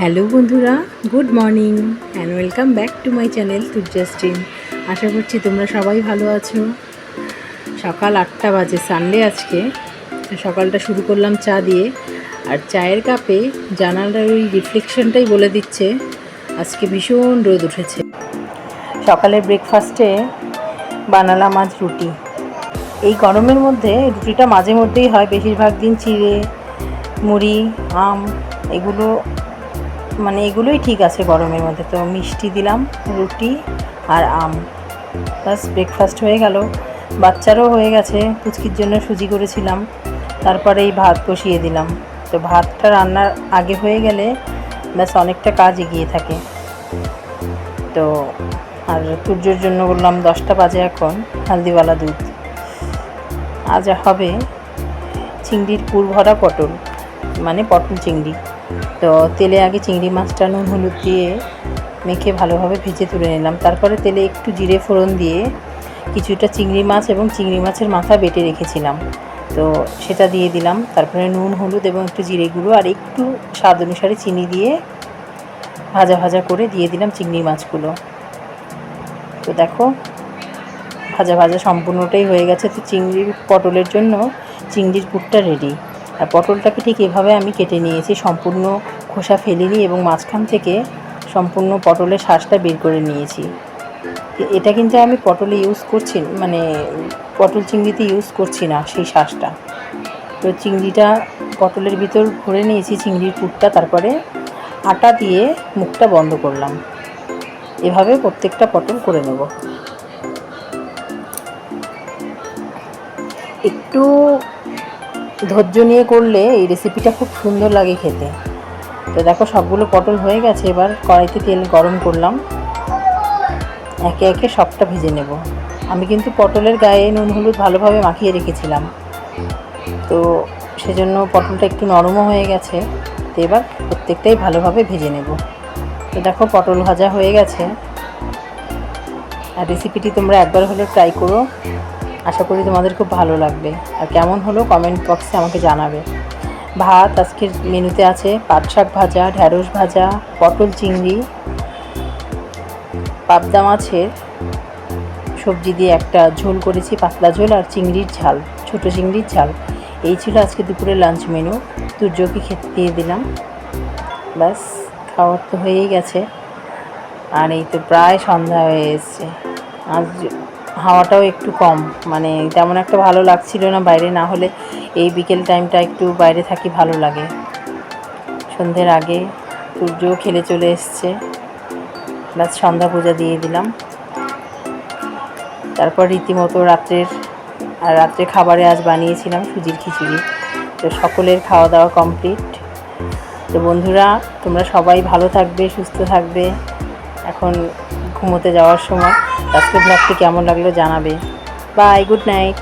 Hello বন্ধুরা, good morning and welcome back to my channel তুর্জাস্টিন আশা করছি তোমরা সবাই ভালো আছো। সকাল আটটা বাজে সানডে আজকে। সকালটা শুরু করলাম চা দিয়ে। আর চায়ের কাপে জানালার ওই রিফ্লেকশনটাই বলে দিচ্ছে, আজকে ভীষণ রোদ উঠেছে। সকালের ব্রেকফাস্টে বানালাম আজ রুটি। এই গরমের মধ্যে রুটিটা মাঝে মধ্যেই হয়, বেশিরভাগ দিন চিড়ে, মুড়ি, আম, এগুলো মানে এগুলোই ঠিক আছে গরমের মধ্যে। তো মিষ্টি দিলাম, রুটি আর আম। প্লাস ব্রেকফাস্ট হয়ে গেল। বাচ্চারও হয়ে গেছে, পুচকির জন্য সুজি করেছিলাম। তারপরে এই ভাত বসিয়ে দিলাম। তো ভাতটা রান্নার আগে হয়ে গেলে ব্যাস অনেকটা কাজ এগিয়ে থাকে। তো আর সূর্যর জন্য বললাম দশটা বাজে এখন হালদিওয়ালা দুধ। আজ হবে চিংড়ির পুর ভরা পটল মানে পটল চিংড়ি। তো তেলে আগে চিংড়ি মাছটা নুন হলুদ দিয়ে মেখে ভালোভাবে ভেজে তুলে নিলাম। তারপরে তেলে একটু জিরে ফোড়ন দিয়ে কিছুটা চিংড়ি মাছ এবং চিংড়ি মাছের মাথা বেটে রেখেছিলাম। তো সেটা দিয়ে দিলাম। তারপরে নুন, হলুদ এবং একটু জিরে গুঁড়ো আর একটু স্বাদ অনুসারে চিনি দিয়ে ভাজা ভাজা করে দিয়ে দিলাম চিংড়ি মাছগুলো। তো দেখো, ভাজা ভাজা সম্পূর্ণটাই হয়ে গেছে। তো চিংড়ির পটলের জন্য চিংড়ির পুরটা রেডি আর পটলটাকে ঠিক এভাবে আমি কেটে নিয়েছি, সম্পূর্ণ খোসা ফেলিনি এবং মাঝখান থেকে সম্পূর্ণ পটলের শ্বাসটা বের করে নিয়েছি। এটা কিন্তু আমি পটলে ইউজ করছি মানে পটল চিংড়িতে ইউজ করছি না সেই শ্বাসটা তো চিংড়িটা পটলের ভিতর ভরে নিয়েছি, চিংড়ির পুরটা, তারপরে আটা দিয়ে মুখটা বন্ধ করলাম। এভাবে প্রত্যেকটা পটল করে নেব। একটু ধৈর্য নিয়ে করলে এই রেসিপিটা খুব সুন্দর লাগে খেতে। তো দেখো, সবগুলো পটল হয়ে গেছে, এবার কড়াইতে তেল গরম করলাম। একে একে সবটা ভেজে নেব। আমি কিন্তু পটলের গায়ে নুন, হলুদ ভালোভাবে মাখিয়ে রেখেছিলাম। তো সেজন্য পটলটা একটু নরমও হয়ে গেছে। তো এবার প্রত্যেকটাই ভালোভাবে ভেজে নেব। তো দেখো, পটল ভাজা হয়ে গেছে। আর রেসিপিটি তোমরা একবার হলেও ট্রাই করো। আশা করি তোমাদের খুব ভালো লাগবে। আর কেমন হলো কমেন্ট বক্সে আমাকে জানাবে। ভাত আজকের মেনুতে আছে পাট শাক ভাজা, ঢ্যাঁড়স ভাজা, পটল চিংড়ি, পাবদা মাছের সবজি দিয়ে একটা ঝোল করেছি, পাতলা ঝোল আর চিংড়ির ঝাল, ছোট চিংড়ির ঝাল। এই ছিল আজকে দুপুরের লাঞ্চ মেনু দুর্যোগকে খেতে দিয়ে দিলাম। ব্যাস, খাওয়ার তো হয়েই গেছে। আর এই তো প্রায় সন্ধ্যা হয়ে এসছে। আজ হাওয়াটাও একটু কম। মানে তেমন একটা ভালো লাগছিল না বাইরে, না হলে এই বিকেল টাইমটা একটু বাইরে থাকি ভালো লাগে। সন্ধ্যের আগে সূর্যও খেলে চলে এসছে। প্লাস সন্ধ্যা পূজা দিয়ে দিলাম। তারপর রীতিমতো রাত্রের, আর রাত্রে খাবারে আজ বানিয়েছিলাম সুজির খিচুড়ি। তো সকলের খাওয়া দাওয়া কমপ্লিট তো বন্ধুরা, তোমরা সবাই ভালো থাকবে, সুস্থ থাকবে। এখন ঘুমোতে যাওয়ার সময়। আজকে ব্লগটি কেমন লাগল জানাবে। Bye good night